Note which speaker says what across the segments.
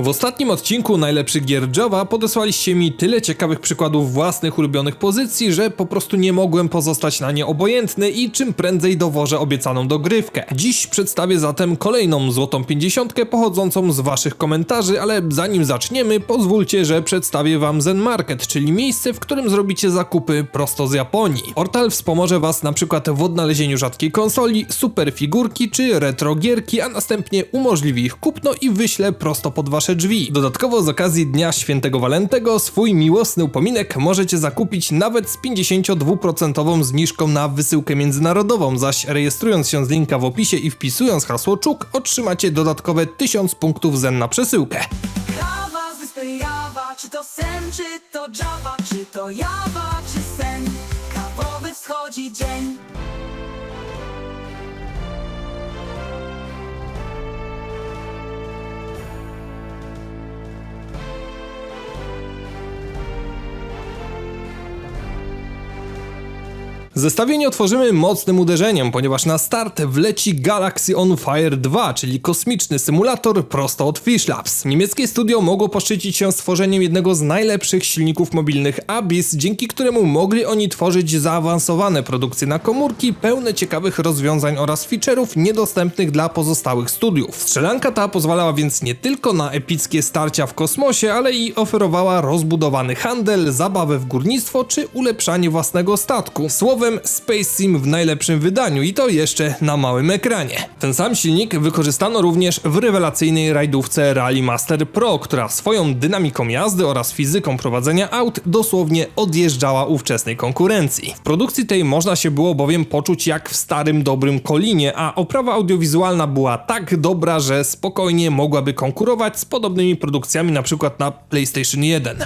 Speaker 1: W ostatnim odcinku najlepszych gier Java podesłaliście mi tyle ciekawych przykładów własnych ulubionych pozycji, że po prostu nie mogłem pozostać na nie obojętny i czym prędzej dowożę obiecaną dogrywkę. Dziś przedstawię zatem kolejną złotą pięćdziesiątkę pochodzącą z waszych komentarzy, ale zanim zaczniemy, pozwólcie, że przedstawię wam Zen Market, czyli miejsce, w którym zrobicie zakupy prosto z Japonii. Portal wspomoże was na przykład w odnalezieniu rzadkiej konsoli, super figurki czy retro gierki, a następnie umożliwi ich kupno i wyśle prosto pod wasze drzwi. Dodatkowo z okazji Dnia Świętego Walentego swój miłosny upominek możecie zakupić nawet z 52% zniżką na wysyłkę międzynarodową, zaś rejestrując się z linka w opisie i wpisując hasło czuk otrzymacie dodatkowe 1000 punktów zen na przesyłkę.
Speaker 2: Kawa czy to sen, czy to Java, czy to Jawa, czy sen. Kawowy wschodzi dzień.
Speaker 1: Zestawienie otworzymy mocnym uderzeniem, ponieważ na start wleci Galaxy on Fire 2, czyli kosmiczny symulator prosto od Fish Labs. Niemieckie studio mogło poszczycić się stworzeniem jednego z najlepszych silników mobilnych Abyss, dzięki któremu mogli oni tworzyć zaawansowane produkcje na komórki, pełne ciekawych rozwiązań oraz feature'ów niedostępnych dla pozostałych studiów. Strzelanka ta pozwalała więc nie tylko na epickie starcia w kosmosie, ale i oferowała rozbudowany handel, zabawę w górnictwo czy ulepszanie własnego statku. Słowem Space Sim w najlepszym wydaniu i to jeszcze na małym ekranie. Ten sam silnik wykorzystano również w rewelacyjnej rajdówce Rally Master Pro, która swoją dynamiką jazdy oraz fizyką prowadzenia aut dosłownie odjeżdżała ówczesnej konkurencji. W produkcji tej można się było bowiem poczuć jak w starym dobrym Kolinie, a oprawa audiowizualna była tak dobra, że spokojnie mogłaby konkurować z podobnymi produkcjami np. na PlayStation 1.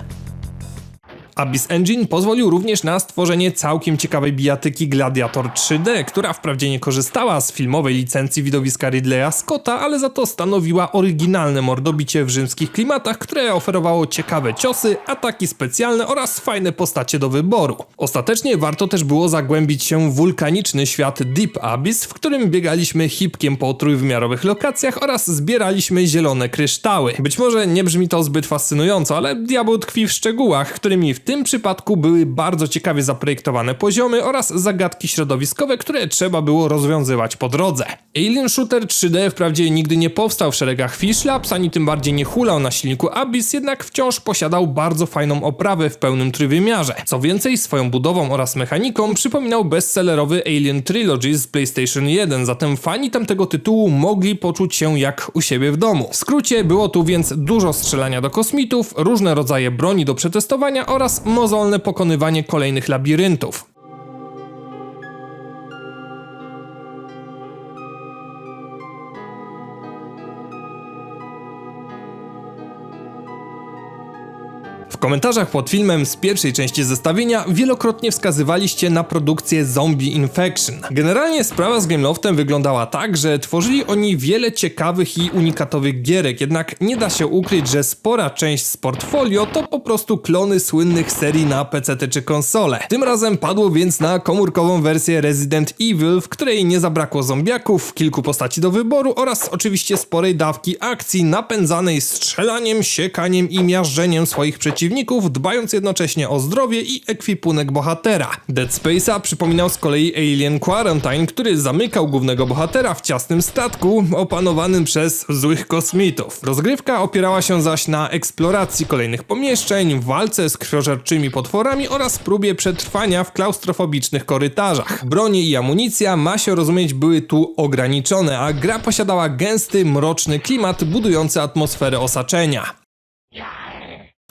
Speaker 1: Abyss Engine pozwolił również na stworzenie całkiem ciekawej bijatyki Gladiator 3D, która wprawdzie nie korzystała z filmowej licencji widowiska Ridleya Scotta, ale za to stanowiła oryginalne mordobicie w rzymskich klimatach, które oferowało ciekawe ciosy, ataki specjalne oraz fajne postacie do wyboru. Ostatecznie warto też było zagłębić się w wulkaniczny świat Deep Abyss, w którym biegaliśmy hipkiem po trójwymiarowych lokacjach oraz zbieraliśmy zielone kryształy. Być może nie brzmi to zbyt fascynująco, ale diabeł tkwi w szczegółach, którymi w tym przypadku były bardzo ciekawie zaprojektowane poziomy oraz zagadki środowiskowe, które trzeba było rozwiązywać po drodze. Alien Shooter 3D wprawdzie nigdy nie powstał w szeregach Fish Labs, ani tym bardziej nie hulał na silniku Abyss, jednak wciąż posiadał bardzo fajną oprawę w pełnym trójwymiarze. Co więcej, swoją budową oraz mechaniką przypominał bestsellerowy Alien Trilogy z PlayStation 1, zatem fani tamtego tytułu mogli poczuć się jak u siebie w domu. W skrócie było tu więc dużo strzelania do kosmitów, różne rodzaje broni do przetestowania oraz mozolne pokonywanie kolejnych labiryntów. W komentarzach pod filmem z pierwszej części zestawienia wielokrotnie wskazywaliście na produkcję Zombie Infection. Generalnie sprawa z Gameloftem wyglądała tak, że tworzyli oni wiele ciekawych i unikatowych gierek, jednak nie da się ukryć, że spora część z portfolio to po prostu klony słynnych serii na PC czy konsole. Tym razem padło więc na komórkową wersję Resident Evil, w której nie zabrakło zombiaków, kilku postaci do wyboru oraz oczywiście sporej dawki akcji napędzanej strzelaniem, siekaniem i miażdżeniem swoich przeciwników, dbając jednocześnie o zdrowie i ekwipunek bohatera. Dead Space'a przypominał z kolei Alien Quarantine, który zamykał głównego bohatera w ciasnym statku opanowanym przez złych kosmitów. Rozgrywka opierała się zaś na eksploracji kolejnych pomieszczeń, walce z krwiożerczymi potworami oraz próbie przetrwania w klaustrofobicznych korytarzach. Bronie i amunicja, ma się rozumieć, były tu ograniczone, a gra posiadała gęsty, mroczny klimat budujący atmosferę osaczenia.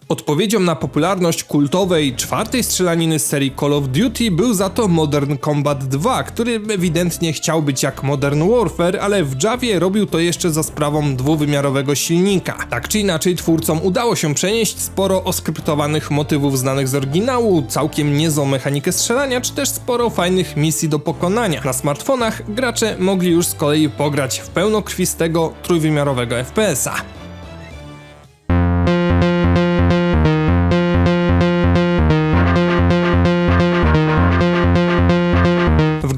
Speaker 1: Odpowiedzią na popularność kultowej czwartej strzelaniny z serii Call of Duty był za to Modern Combat 2, który ewidentnie chciał być jak Modern Warfare, ale w Javie robił to jeszcze za sprawą dwuwymiarowego silnika. Tak czy inaczej twórcom udało się przenieść sporo oskryptowanych motywów znanych z oryginału, całkiem niezłą mechanikę strzelania, czy też sporo fajnych misji do pokonania. Na smartfonach gracze mogli już z kolei pograć w pełnokrwistego trójwymiarowego FPS-a.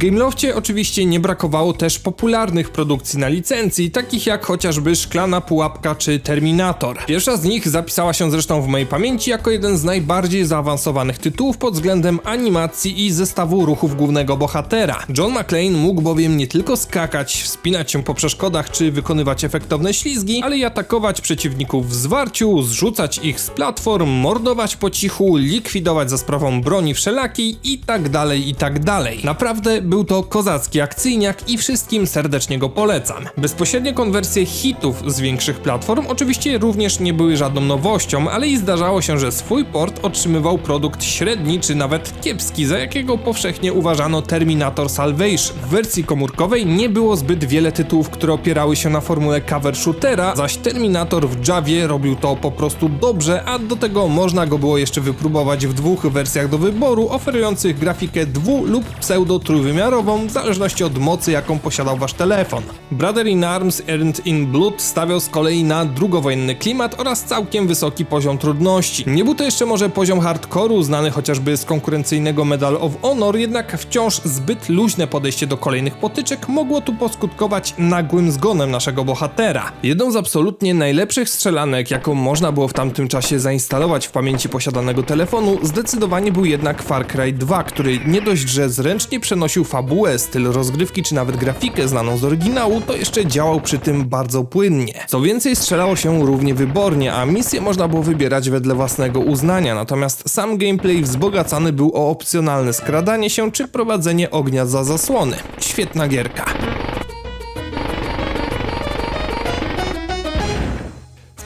Speaker 1: W Gameloftie oczywiście nie brakowało też popularnych produkcji na licencji, takich jak chociażby Szklana Pułapka czy Terminator. Pierwsza z nich zapisała się zresztą w mojej pamięci jako jeden z najbardziej zaawansowanych tytułów pod względem animacji i zestawu ruchów głównego bohatera. John McClane mógł bowiem nie tylko skakać, wspinać się po przeszkodach czy wykonywać efektowne ślizgi, ale i atakować przeciwników w zwarciu, zrzucać ich z platform, mordować po cichu, likwidować za sprawą broni wszelakiej i tak dalej, i tak dalej. Naprawdę był to kozacki akcyjniak i wszystkim serdecznie go polecam. Bezpośrednie konwersje hitów z większych platform oczywiście również nie były żadną nowością, ale i zdarzało się, że swój port otrzymywał produkt średni czy nawet kiepski, za jakiego powszechnie uważano Terminator Salvation. W wersji komórkowej nie było zbyt wiele tytułów, które opierały się na formule cover shootera, zaś Terminator w Javie robił to po prostu dobrze, a do tego można go było jeszcze wypróbować w dwóch wersjach do wyboru, oferujących grafikę dwu- lub pseudo-trójwymiarową, w zależności od mocy, jaką posiadał wasz telefon. Brother in Arms Earned in Blood stawiał z kolei na drugowojenny klimat oraz całkiem wysoki poziom trudności. Nie był to jeszcze może poziom hardcore'u, znany chociażby z konkurencyjnego Medal of Honor, jednak wciąż zbyt luźne podejście do kolejnych potyczek mogło tu poskutkować nagłym zgonem naszego bohatera. Jedną z absolutnie najlepszych strzelanek, jaką można było w tamtym czasie zainstalować w pamięci posiadanego telefonu, zdecydowanie był jednak Far Cry 2, który nie dość, że zręcznie przenosił fabułę, styl rozgrywki czy nawet grafikę znaną z oryginału, to jeszcze działał przy tym bardzo płynnie. Co więcej, strzelało się równie wybornie, a misje można było wybierać wedle własnego uznania, natomiast sam gameplay wzbogacany był o opcjonalne skradanie się czy prowadzenie ognia za zasłony. Świetna gierka.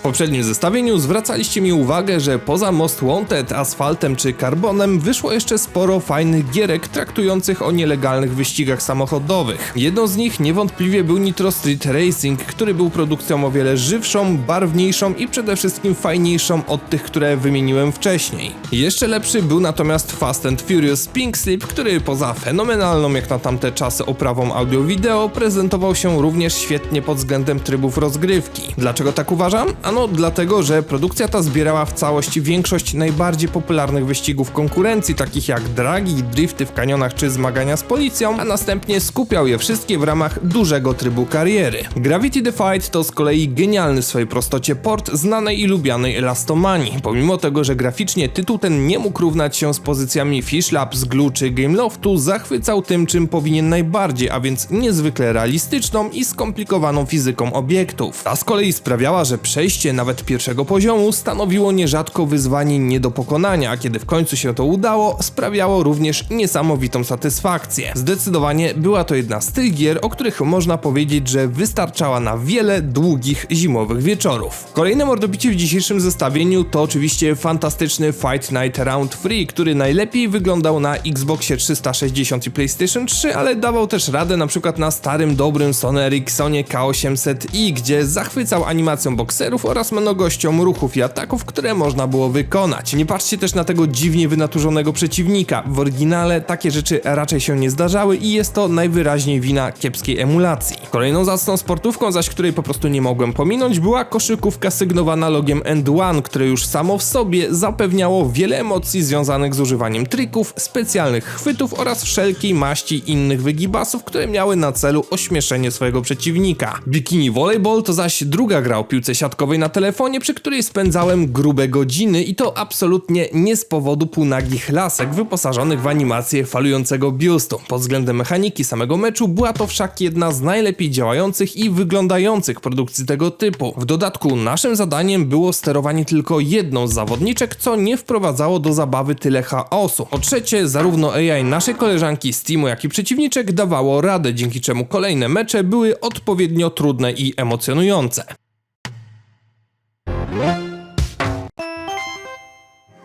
Speaker 1: Poprzednim zestawieniu zwracaliście mi uwagę, że poza Most Wanted, Asfaltem czy Carbonem wyszło jeszcze sporo fajnych gierek traktujących o nielegalnych wyścigach samochodowych. Jedną z nich niewątpliwie był Nitro Street Racing, który był produkcją o wiele żywszą, barwniejszą i przede wszystkim fajniejszą od tych, które wymieniłem wcześniej. Jeszcze lepszy był natomiast Fast and Furious Pink Slip, który poza fenomenalną jak na tamte czasy oprawą audio-wideo prezentował się również świetnie pod względem trybów rozgrywki. Dlaczego tak uważam? Ano dlatego, że produkcja ta zbierała w całości większość najbardziej popularnych wyścigów konkurencji, takich jak dragi, drifty w kanionach czy zmagania z policją, a następnie skupiał je wszystkie w ramach dużego trybu kariery. Gravity Fight to z kolei genialny w swojej prostocie port znanej i lubianej Elastomanii. Pomimo tego, że graficznie tytuł ten nie mógł równać się z pozycjami Fish Labs, Glue czy Gameloftu, zachwycał tym, czym powinien najbardziej, a więc niezwykle realistyczną i skomplikowaną fizyką obiektów. Ta z kolei sprawiała, że przejście nawet pierwszego poziomu stanowiło nierzadko wyzwanie nie do pokonania, a kiedy w końcu się to udało, sprawiało również niesamowitą satysfakcję. Zdecydowanie była to jedna z tych gier, o których można powiedzieć, że wystarczała na wiele długich zimowych wieczorów. Kolejne mordobicie w dzisiejszym zestawieniu to oczywiście fantastyczny Fight Night Round 3, który najlepiej wyglądał na Xboxie 360 i PlayStation 3, ale dawał też radę na przykład na starym dobrym Sony Ericssonie K800i, gdzie zachwycał animacją bokserów oraz mnogością ruchów i ataków, które można było wykonać. Nie patrzcie też na tego dziwnie wynaturzonego przeciwnika. W oryginale takie rzeczy raczej się nie zdarzały i jest to najwyraźniej wina kiepskiej emulacji. Kolejną zacną sportówką, zaś której po prostu nie mogłem pominąć, była koszykówka sygnowana logiem End One, które już samo w sobie zapewniało wiele emocji związanych z używaniem trików, specjalnych chwytów oraz wszelkiej maści innych wygibasów, które miały na celu ośmieszenie swojego przeciwnika. Bikini Volleyball to zaś druga gra o piłce siatkowej na telefonie, przy której spędzałem grube godziny i to absolutnie nie z powodu półnagich lasek wyposażonych w animację falującego biustu. Pod względem mechaniki samego meczu była to wszak jedna z najlepiej działających i wyglądających produkcji tego typu. W dodatku naszym zadaniem było sterowanie tylko jedną z zawodniczek, co nie wprowadzało do zabawy tyle chaosu. Po trzecie, zarówno AI naszej koleżanki z teamu, jak i przeciwniczek dawało radę, dzięki czemu kolejne mecze były odpowiednio trudne i emocjonujące.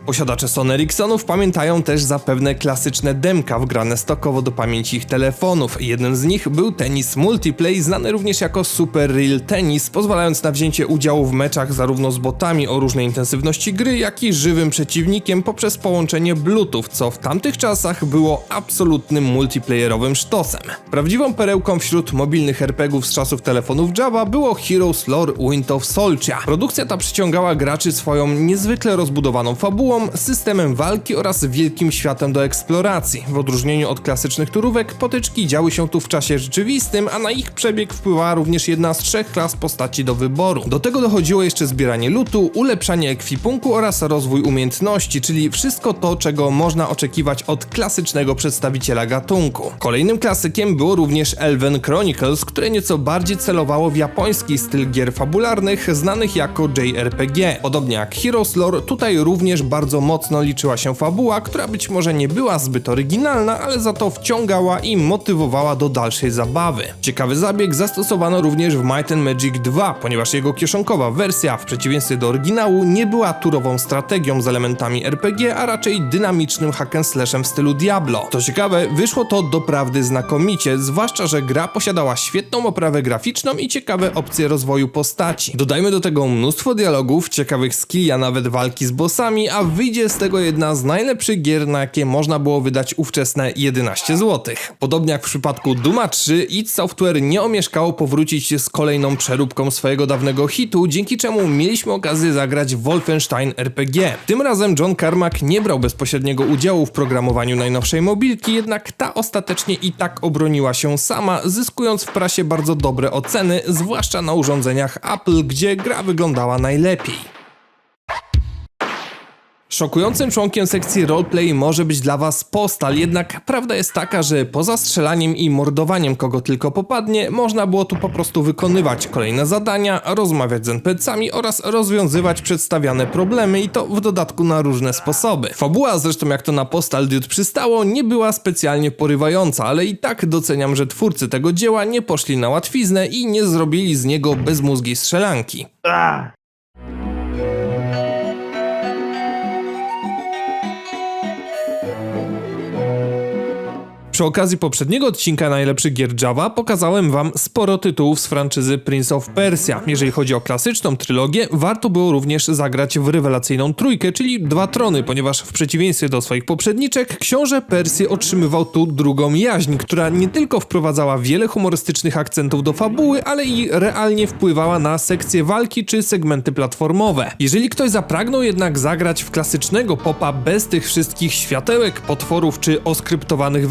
Speaker 1: Posiadacze Sony Ericssonów pamiętają też zapewne klasyczne demka wgrane stokowo do pamięci ich telefonów. Jednym z nich był tenis multiplay, znany również jako Super Real Tennis, pozwalając na wzięcie udziału w meczach zarówno z botami o różnej intensywności gry, jak i żywym przeciwnikiem poprzez połączenie Bluetooth, co w tamtych czasach było absolutnym multiplayerowym sztosem. Prawdziwą perełką wśród mobilnych RPGów z czasów telefonów Java było Heroes Lore Wind of Solcia. Produkcja ta przyciągała graczy swoją niezwykle rozbudowaną fabułą, fabułą, systemem walki oraz wielkim światem do eksploracji. W odróżnieniu od klasycznych turówek, potyczki działy się tu w czasie rzeczywistym, a na ich przebieg wpływała również jedna z trzech klas postaci do wyboru. Do tego dochodziło jeszcze zbieranie lutu, ulepszanie ekwipunku oraz rozwój umiejętności, czyli wszystko to, czego można oczekiwać od klasycznego przedstawiciela gatunku. Kolejnym klasykiem było również Elven Chronicles, które nieco bardziej celowało w japoński styl gier fabularnych, znanych jako JRPG. Podobnie jak Heroes Lore, tutaj również bardzo mocno liczyła się fabuła, która być może nie była zbyt oryginalna, ale za to wciągała i motywowała do dalszej zabawy. Ciekawy zabieg zastosowano również w Might and Magic 2, ponieważ jego kieszonkowa wersja, w przeciwieństwie do oryginału, nie była turową strategią z elementami RPG, a raczej dynamicznym hack and slashem w stylu Diablo. To ciekawe, wyszło to doprawdy znakomicie, zwłaszcza, że gra posiadała świetną oprawę graficzną i ciekawe opcje rozwoju postaci. Dodajmy do tego mnóstwo dialogów, ciekawych skilli, a nawet walki z bossami, a wyjdzie z tego jedna z najlepszych gier, na jakie można było wydać ówczesne 11 zł. Podobnie jak w przypadku Duma 3, id Software nie omieszkało powrócić z kolejną przeróbką swojego dawnego hitu, dzięki czemu mieliśmy okazję zagrać Wolfenstein RPG. Tym razem John Carmack nie brał bezpośredniego udziału w programowaniu najnowszej mobilki, jednak ta ostatecznie i tak obroniła się sama, zyskując w prasie bardzo dobre oceny, zwłaszcza na urządzeniach Apple, gdzie gra wyglądała najlepiej. Szokującym członkiem sekcji roleplay może być dla was postal, jednak prawda jest taka, że poza strzelaniem i mordowaniem kogo tylko popadnie, można było tu po prostu wykonywać kolejne zadania, rozmawiać z NPC-ami oraz rozwiązywać przedstawiane problemy i to w dodatku na różne sposoby. Fabuła zresztą jak to na postal Dude przystało, nie była specjalnie porywająca, ale i tak doceniam, że twórcy tego dzieła nie poszli na łatwiznę i nie zrobili z niego bezmózgiej strzelanki. Przy okazji poprzedniego odcinka najlepszych gier Java pokazałem wam sporo tytułów z franczyzy Prince of Persia. Jeżeli chodzi o klasyczną trylogię, warto było również zagrać w rewelacyjną trójkę, czyli Dwa Trony, ponieważ w przeciwieństwie do swoich poprzedniczek, książę Persji otrzymywał tu drugą jaźń, która nie tylko wprowadzała wiele humorystycznych akcentów do fabuły, ale i realnie wpływała na sekcje walki czy segmenty platformowe. Jeżeli ktoś zapragnął jednak zagrać w klasycznego popa bez tych wszystkich światełek, potworów czy oskryptowanych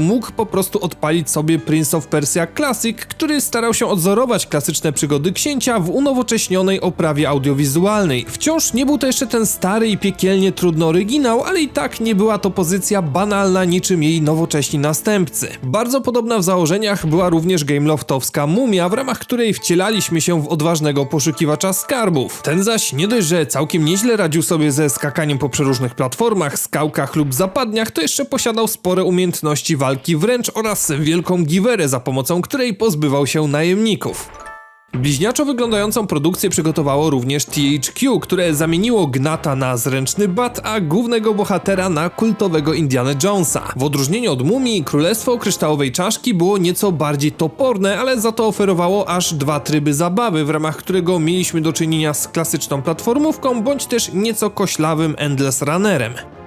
Speaker 1: mógł po prostu odpalić sobie Prince of Persia Classic, który starał się odzorować klasyczne przygody księcia w unowocześnionej oprawie audiowizualnej. Wciąż nie był to jeszcze ten stary i piekielnie trudny oryginał, ale i tak nie była to pozycja banalna niczym jej nowocześni następcy. Bardzo podobna w założeniach była również gameloftowska Mumia, w ramach której wcielaliśmy się w odważnego poszukiwacza skarbów. Ten zaś nie dość, że całkiem nieźle radził sobie ze skakaniem po przeróżnych platformach, skałkach lub zapadniach, to jeszcze posiadał spore umiejętności walki wręcz oraz wielką giwerę, za pomocą której pozbywał się najemników. Bliźniaczo wyglądającą produkcję przygotowało również THQ, które zamieniło Gnata na zręczny bat, a głównego bohatera na kultowego Indiana Jonesa. W odróżnieniu od Mumii, Królestwo Kryształowej Czaszki było nieco bardziej toporne, ale za to oferowało aż dwa tryby zabawy, w ramach którego mieliśmy do czynienia z klasyczną platformówką, bądź też nieco koślawym Endless Runnerem.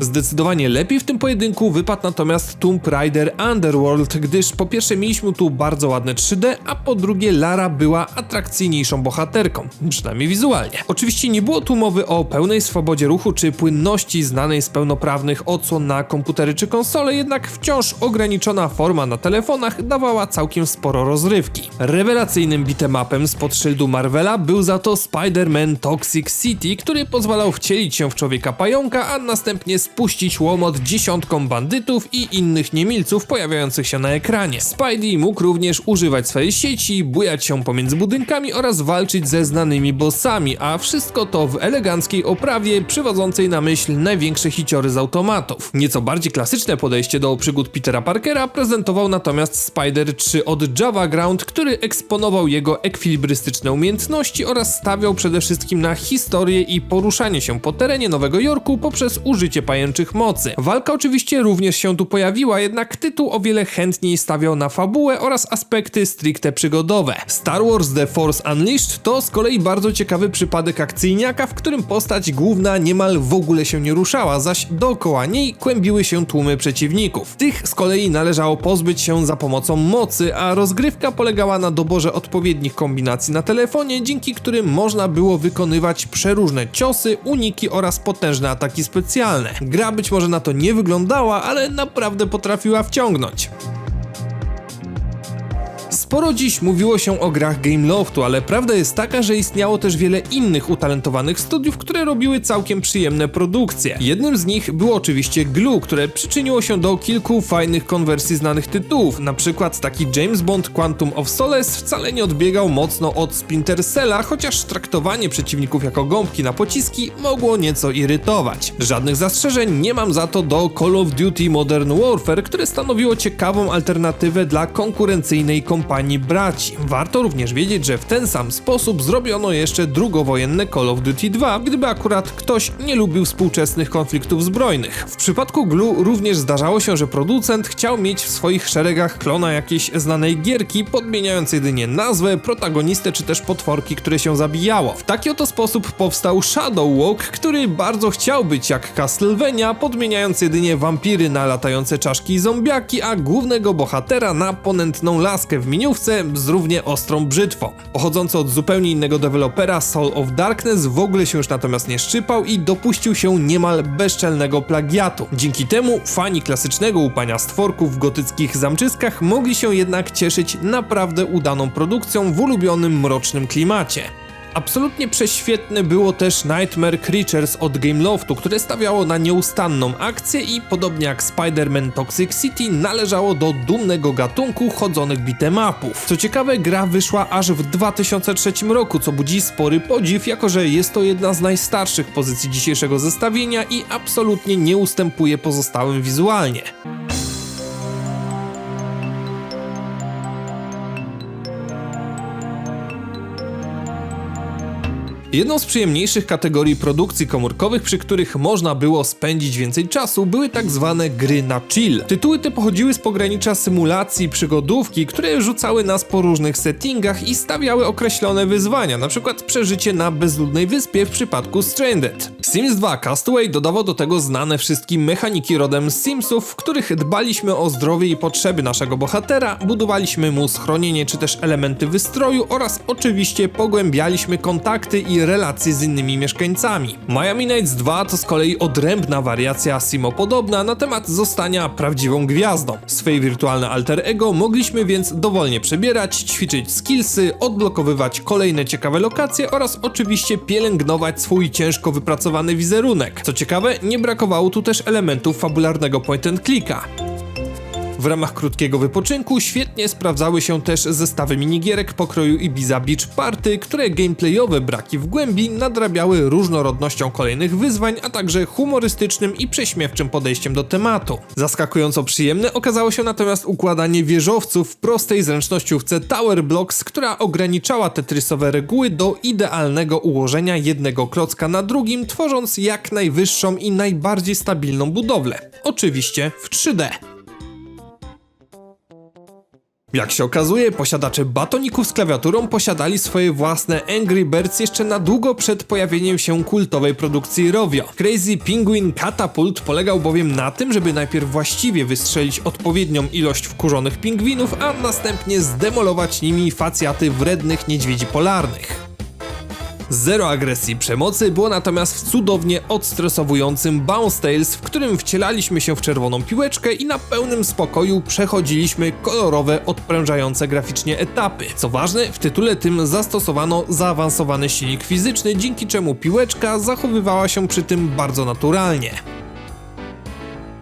Speaker 1: Zdecydowanie lepiej w tym pojedynku wypadł natomiast Tomb Raider Underworld, gdyż po pierwsze mieliśmy tu bardzo ładne 3D, a po drugie Lara była atrakcyjniejszą bohaterką, przynajmniej wizualnie. Oczywiście nie było tu mowy o pełnej swobodzie ruchu czy płynności znanej z pełnoprawnych odsłon na komputery czy konsole, jednak wciąż ograniczona forma na telefonach dawała całkiem sporo rozrywki. Rewelacyjnym bitemapem spod szyldu Marvela był za to Spider-Man Toxic City, który pozwalał wcielić się w człowieka pająka, a następnie spuścić łomot dziesiątkom bandytów i innych niemilców pojawiających się na ekranie. Spidey mógł również używać swojej sieci, bujać się pomiędzy budynkami oraz walczyć ze znanymi bossami, a wszystko to w eleganckiej oprawie przywodzącej na myśl największe hiciory z automatów. Nieco bardziej klasyczne podejście do przygód Petera Parkera prezentował natomiast Spider 3 od Java Ground, który eksponował jego ekwilibrystyczne umiejętności oraz stawiał przede wszystkim na historię i poruszanie się po terenie Nowego Jorku poprzez użycie pająka pajęczych mocy. Walka oczywiście również się tu pojawiła, jednak tytuł o wiele chętniej stawiał na fabułę oraz aspekty stricte przygodowe. Star Wars The Force Unleashed to z kolei bardzo ciekawy przypadek akcyjniaka, w którym postać główna niemal w ogóle się nie ruszała, zaś dookoła niej kłębiły się tłumy przeciwników. Tych z kolei należało pozbyć się za pomocą mocy, a rozgrywka polegała na doborze odpowiednich kombinacji na telefonie, dzięki którym można było wykonywać przeróżne ciosy, uniki oraz potężne ataki specjalne. Gra być może na to nie wyglądała, ale naprawdę potrafiła wciągnąć. Sporo dziś mówiło się o grach Gameloftu, ale prawda jest taka, że istniało też wiele innych utalentowanych studiów, które robiły całkiem przyjemne produkcje. Jednym z nich było oczywiście Glue, które przyczyniło się do kilku fajnych konwersji znanych tytułów. Na przykład taki James Bond Quantum of Solace wcale nie odbiegał mocno od Splinter Cella, chociaż traktowanie przeciwników jako gąbki na pociski mogło nieco irytować. Żadnych zastrzeżeń nie mam za to do Call of Duty Modern Warfare, które stanowiło ciekawą alternatywę dla konkurencyjnej kompanii braci. Warto również wiedzieć, że w ten sam sposób zrobiono jeszcze drugowojenne Call of Duty 2, gdyby akurat ktoś nie lubił współczesnych konfliktów zbrojnych. W przypadku Glu również zdarzało się, że producent chciał mieć w swoich szeregach klona jakiejś znanej gierki, podmieniając jedynie nazwę, protagonistę czy też potworki, które się zabijało. W taki oto sposób powstał Shadow Walk, który bardzo chciał być jak Castlevania, podmieniając jedynie wampiry na latające czaszki i zombiaki, a głównego bohatera na ponętną laskę w z równie ostrą brzytwą. Pochodzący od zupełnie innego dewelopera Soul of Darkness w ogóle się już natomiast nie szczypał i dopuścił się niemal bezczelnego plagiatu. Dzięki temu fani klasycznego łupania stworków w gotyckich zamczyskach mogli się jednak cieszyć naprawdę udaną produkcją w ulubionym mrocznym klimacie. Absolutnie prześwietne było też Nightmare Creatures od Gameloftu, które stawiało na nieustanną akcję i podobnie jak Spider-Man Toxic City należało do dumnego gatunku chodzonych beatemapów. Co ciekawe, gra wyszła aż w 2003 roku, co budzi spory podziw, jako że jest to jedna z najstarszych pozycji dzisiejszego zestawienia i absolutnie nie ustępuje pozostałym wizualnie. Jedną z przyjemniejszych kategorii produkcji komórkowych, przy których można było spędzić więcej czasu, były tak zwane gry na chill. Tytuły te pochodziły z pogranicza symulacji przygodówki, które rzucały nas po różnych settingach i stawiały określone wyzwania, np. przeżycie na bezludnej wyspie w przypadku Stranded. Sims 2 Castaway dodawał do tego znane wszystkim mechaniki rodem z Simsów, w których dbaliśmy o zdrowie i potrzeby naszego bohatera, budowaliśmy mu schronienie czy też elementy wystroju oraz oczywiście pogłębialiśmy kontakty i relacje z innymi mieszkańcami. Miami Nights 2 to z kolei odrębna wariacja Simo podobna na temat zostania prawdziwą gwiazdą. Swej wirtualne alter ego mogliśmy więc dowolnie przebierać, ćwiczyć skillsy, odblokowywać kolejne ciekawe lokacje oraz oczywiście pielęgnować swój ciężko wypracowany wizerunek. Co ciekawe, nie brakowało tu też elementów fabularnego point and clicka. W ramach krótkiego wypoczynku świetnie sprawdzały się też zestawy minigierek pokroju Ibiza Beach Party, które gameplayowe braki w głębi nadrabiały różnorodnością kolejnych wyzwań, a także humorystycznym i prześmiewczym podejściem do tematu. Zaskakująco przyjemne okazało się natomiast układanie wieżowców w prostej zręcznościówce Tower Blocks, która ograniczała tetrysowe reguły do idealnego ułożenia jednego klocka na drugim, tworząc jak najwyższą i najbardziej stabilną budowlę. Oczywiście w 3D. Jak się okazuje, posiadacze batoników z klawiaturą posiadali swoje własne Angry Birds jeszcze na długo przed pojawieniem się kultowej produkcji Rovio. Crazy Penguin Catapult polegał bowiem na tym, żeby najpierw właściwie wystrzelić odpowiednią ilość wkurzonych pingwinów, a następnie zdemolować nimi facjaty wrednych niedźwiedzi polarnych. Zero agresji i przemocy było natomiast w cudownie odstresowującym Bounce Tales, w którym wcielaliśmy się w czerwoną piłeczkę i na pełnym spokoju przechodziliśmy kolorowe, odprężające graficznie etapy. Co ważne, w tytule tym zastosowano zaawansowany silnik fizyczny, dzięki czemu piłeczka zachowywała się przy tym bardzo naturalnie.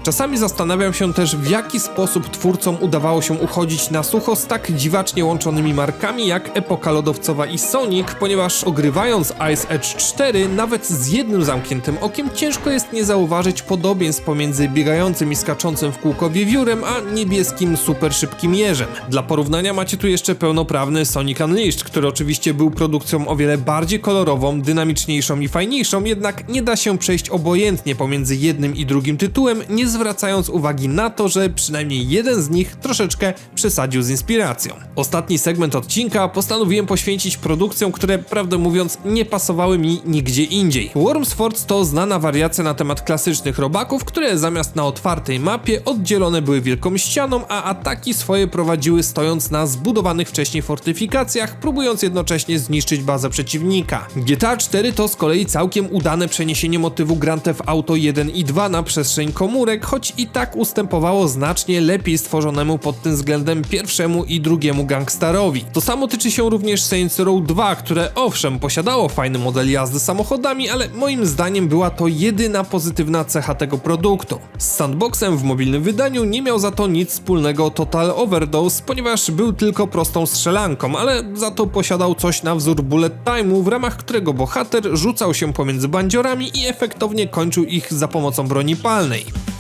Speaker 1: Czasami zastanawiam się też, w jaki sposób twórcom udawało się uchodzić na sucho z tak dziwacznie łączonymi markami jak epoka lodowcowa i Sonic, ponieważ ogrywając Ice Edge 4, nawet z jednym zamkniętym okiem ciężko jest nie zauważyć podobieństw pomiędzy biegającym i skaczącym w kółko wiewiórem, a niebieskim super szybkim jeżem. Dla porównania macie tu jeszcze pełnoprawny Sonic Unleashed, który oczywiście był produkcją o wiele bardziej kolorową, dynamiczniejszą i fajniejszą, jednak nie da się przejść obojętnie pomiędzy jednym i drugim tytułem, nie zwracając uwagi na to, że przynajmniej jeden z nich troszeczkę przesadził z inspiracją. Ostatni segment odcinka postanowiłem poświęcić produkcjom, które prawdę mówiąc nie pasowały mi nigdzie indziej. Wormsforce to znana wariacja na temat klasycznych robaków, które zamiast na otwartej mapie oddzielone były wielką ścianą, a ataki swoje prowadziły stojąc na zbudowanych wcześniej fortyfikacjach, próbując jednocześnie zniszczyć bazę przeciwnika. GTA 4 to z kolei całkiem udane przeniesienie motywu Grand Theft Auto 1 i 2 na przestrzeń komórek, choć i tak ustępowało znacznie lepiej stworzonemu pod tym względem pierwszemu i drugiemu gangstarowi. To samo tyczy się również Saints Row 2, które owszem posiadało fajny model jazdy samochodami, ale moim zdaniem była to jedyna pozytywna cecha tego produktu. Z sandboxem w mobilnym wydaniu nie miał za to nic wspólnego Total Overdose, ponieważ był tylko prostą strzelanką, ale za to posiadał coś na wzór bullet time'u, w ramach którego bohater rzucał się pomiędzy bandziorami i efektownie kończył ich za pomocą broni palnej.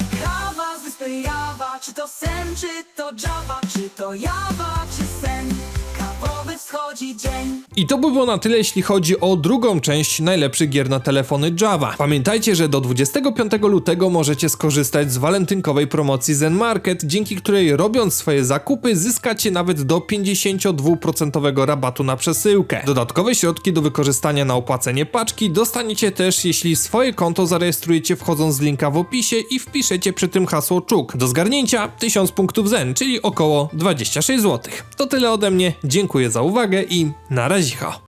Speaker 2: Czy to sen, czy to Java, czy to Jawa, czy sen. Dzień.
Speaker 1: I to by było na tyle, jeśli chodzi o drugą część najlepszych gier na telefony Java. Pamiętajcie, że do 25 lutego możecie skorzystać z walentynkowej promocji Zen Market, dzięki której robiąc swoje zakupy zyskacie nawet do 52% rabatu na przesyłkę. Dodatkowe środki do wykorzystania na opłacenie paczki dostaniecie też, jeśli swoje konto zarejestrujecie wchodząc z linka w opisie i wpiszecie przy tym hasło czuk. Do zgarnięcia 1000 punktów Zen, czyli około 26 zł. To tyle ode mnie, dziękuję za uwagę i na razie.